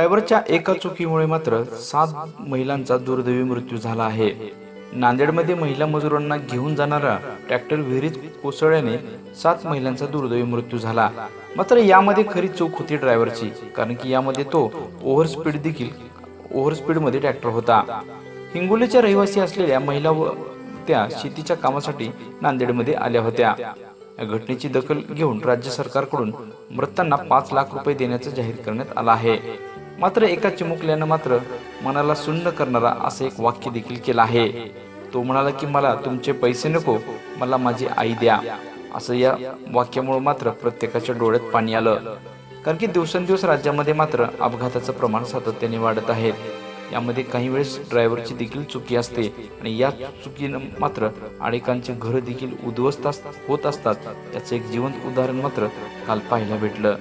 ड्रायव्हरच्या एका चुकीमुळे मात्र सात महिलांचा दुर्दैवी मृत्यू झाला आहे. नांदेडमध्ये महिला मजुरांना घेऊन जाणारा ट्रॅक्टर विहिरीत कोसळल्याने सात महिलांचा दुर्दैवी मृत्यू झाला. मात्र यामध्ये खरी चूक होती ड्रायव्हरची कारण की यामध्ये तो ओव्हर स्पीड देखील ओव्हरस्पीडमध्ये ट्रॅक्टर होता. हिंगोलीच्या रहिवासी असलेल्या महिला व त्या शेतीच्या कामासाठी नांदेडमध्ये आल्या होत्या. या घटनेची दखल घेऊन राज्य सरकारकडून मृतांना पाच लाख रुपये देण्याचं जाहीर करण्यात आलं आहे. मात्र एका चिमुकल्यानं मात्र मनाला सुन्न करणारा असं एक वाक्य देखील केलं आहे. तो म्हणाला की मला तुमचे पैसे नको मला माझी आई द्या. असं या वाक्यामुळे मात्र प्रत्येकाच्या डोळ्यात पाणी आलं. कारण की दिवसेंदिवस राज्यामध्ये मात्र अपघाताचं प्रमाण सातत्याने वाढत आहे. यामध्ये काही वेळेस ड्रायव्हरची देखील चुकी असते आणि या चुकीनं मात्र अनेकांचे घर देखील उद्ध्वस्त होत असतात. त्याचं एक जिवंत उदाहरण मात्र काल पाहायला भेटलं.